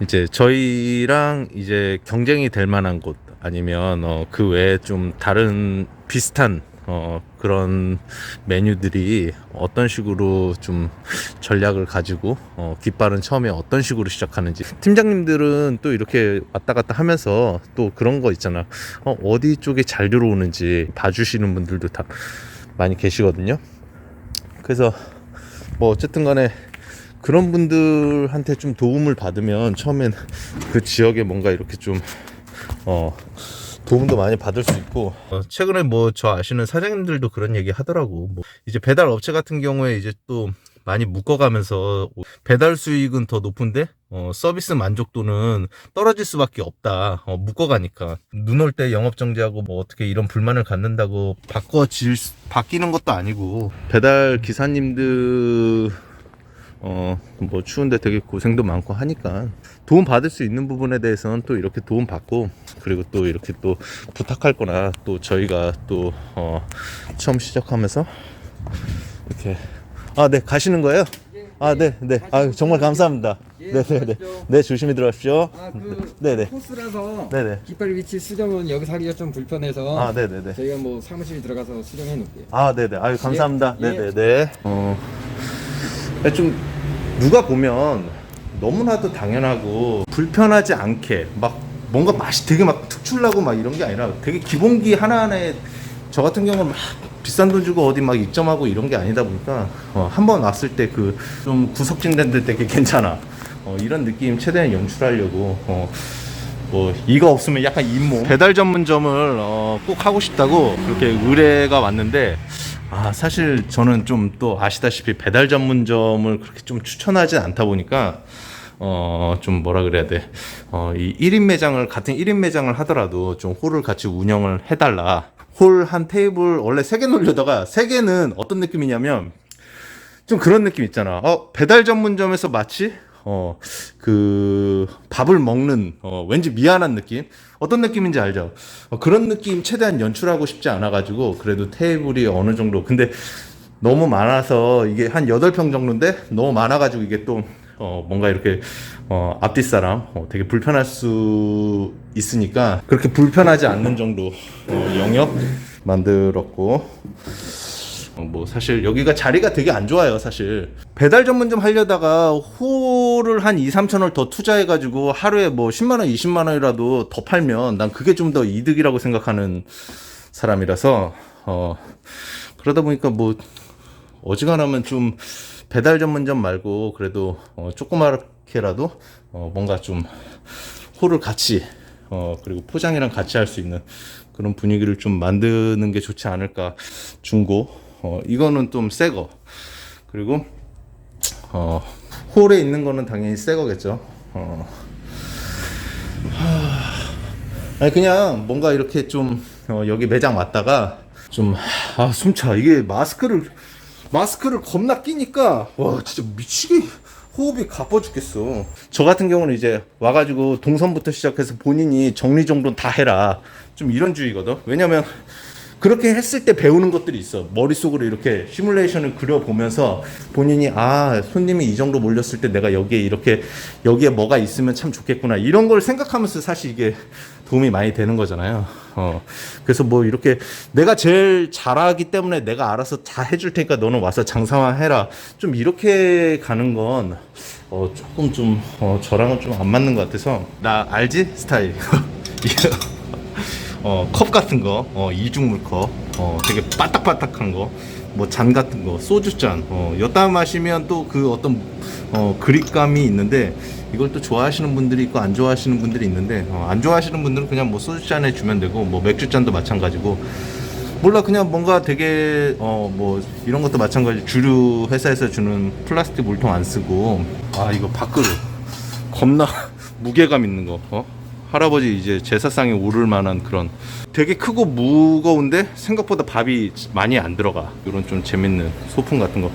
이제 저희랑 이제 경쟁이 될 만한 곳 아니면 어, 그 외에 좀 다른 비슷한 어, 그런 메뉴들이 어떤 식으로 좀 전략을 가지고 어, 깃발은 처음에 어떤 식으로 시작하는지. 팀장님들은 또 이렇게 왔다 갔다 하면서 또 그런 거 있잖아. 어, 어디 쪽에 잘 들어오는지 봐주시는 분들도 다 많이 계시거든요. 그래서 뭐 어쨌든 간에 그런 분들한테 좀 도움을 받으면 처음엔 그 지역에 뭔가 이렇게 좀 어, 도움도 많이 받을 수 있고. 어, 최근에 뭐 저 아시는 사장님들도 그런 얘기 하더라고. 뭐 이제 배달 업체 같은 경우에 이제 또 많이 묶어가면서 배달 수익은 더 높은데 어, 서비스 만족도는 떨어질 수밖에 없다. 어, 묶어가니까. 눈 올 때 영업 정지하고 뭐 어떻게 이런 불만을 갖는다고 바꿔질 수- 바뀌는 것도 아니고. 배달 기사님들 어, 뭐 추운데 되게 고생도 많고 하니까 도움 받을 수 있는 부분에 대해서는 또 이렇게 도움 받고 그리고 또 이렇게 또 부탁할 거나 또 저희가 또 어, 처음 시작하면서 이렇게 아, 네, 가시는 거예요? 아, 네, 네. 아, 정말 감사합니다. 예, 네, 네, 네. 네, 조심히 들어가십시오. 아, 그 네, 네. 코스라서 네, 네. 깃발 위치 수정은 여기서 하기가 좀 불편해서 아, 네, 네, 네. 저희가 뭐 사무실 들어가서 수정해 놓을게요. 아, 네 네. 아유, 감사합니다. 예. 네네 네. 어, 좀, 누가 보면 너무나도 당연하고 불편하지 않게 막 뭔가 맛이 되게 막 특출나고 막 이런 게 아니라 되게 기본기 하나하나에 저 같은 경우는 막 비싼 돈 주고 어디 막 입점하고 이런 게 아니다 보니까 어, 한번 왔을 때 그 좀 구석진 데들 되게 괜찮아. 어, 이런 느낌 최대한 연출하려고 어, 뭐 이거 없으면 약간 잇몸 배달 전문점을 어, 꼭 하고 싶다고 그렇게 의뢰가 왔는데 아 사실 저는 좀 또 아시다시피 배달 전문점을 그렇게 좀 추천하지 않다 보니까 어 좀 뭐라 그래야 돼 어 이 1인 매장을 같은 1인 매장을 하더라도 좀 홀을 같이 운영을 해달라 홀 한 테이블 원래 3개 놀려다가 3개는 어떤 느낌이냐면 좀 그런 느낌 있잖아. 어, 배달 전문점에서 마치 어, 그 밥을 먹는 어, 왠지 미안한 느낌. 어떤 느낌인지 알죠? 어, 그런 느낌 최대한 연출하고 싶지 않아 가지고 그래도 테이블이 어느 정도 근데 너무 많아서 이게 한 8평 정도인데 너무 많아 가지고 이게 또 어, 뭔가 이렇게 어, 앞뒷 사람 어, 되게 불편할 수 있으니까 그렇게 불편하지 않는 정도 어, 영역 만들었고 어, 뭐 사실 여기가 자리가 되게 안 좋아요 사실. 배달 전문점 하려다가 홀을 한 2, 3천 원을 더 투자해 가지고 하루에 뭐 10만 원, 20만 원이라도 더 팔면 난 그게 좀 더 이득이라고 생각하는 사람이라서 어 그러다 보니까 뭐 어지간하면 좀 배달 전문점 말고 그래도 어 조그맣게라도 어 뭔가 좀 홀을 같이 어 그리고 포장이랑 같이 할 수 있는 그런 분위기를 좀 만드는 게 좋지 않을까 중고 어 이거는 좀 새거 그리고 어 홀에 있는 거는 당연히 새 거겠죠 어 하... 아니 그냥 뭔가 이렇게 좀 어, 여기 매장 왔다가 좀 아 숨차 이게 마스크를 마스크를 겁나 끼니까 와 진짜 미치게 호흡이 가빠 죽겠어. 저 같은 경우는 이제 와가지고 동선부터 시작해서 본인이 정리정돈 다 해라. 좀 이런 주의거든. 왜냐면 그렇게 했을 때 배우는 것들이 있어. 머릿속으로 이렇게 시뮬레이션을 그려보면서 본인이 아, 손님이 이 정도 몰렸을 때 내가 여기에 이렇게 여기에 뭐가 있으면 참 좋겠구나. 이런 걸 생각하면서 사실 이게 도움이 많이 되는 거잖아요. 어. 그래서 뭐 이렇게 내가 제일 잘하기 때문에 내가 알아서 다 해줄 테니까 너는 와서 장사만 해라. 좀 이렇게 가는 건 어, 조금 좀 어, 저랑은 좀 안 맞는 것 같아서 나 알지 스타일. 어, 컵 같은 거, 어, 이중물 컵, 어, 되게 바딱바딱한 거, 뭐 잔 같은 거, 소주잔, 어, 여따 마시면 또 그 어떤 어, 그립감이 있는데 이걸 또 좋아하시는 분들이 있고 안 좋아하시는 분들이 있는데 어, 안 좋아하시는 분들은 그냥 뭐 소주잔에 주면 되고 뭐 맥주잔도 마찬가지고 몰라 그냥 뭔가 되게 어 뭐 이런 것도 마찬가지 주류 회사에서 주는 플라스틱 물통 안 쓰고 아 이거 밥그릇 겁나 무게감 있는 거 어? 할아버지 이제 제사상에 오를 만한 그런 되게 크고 무거운데 생각보다 밥이 많이 안 들어가. 이런 좀 재밌는 소품 같은 거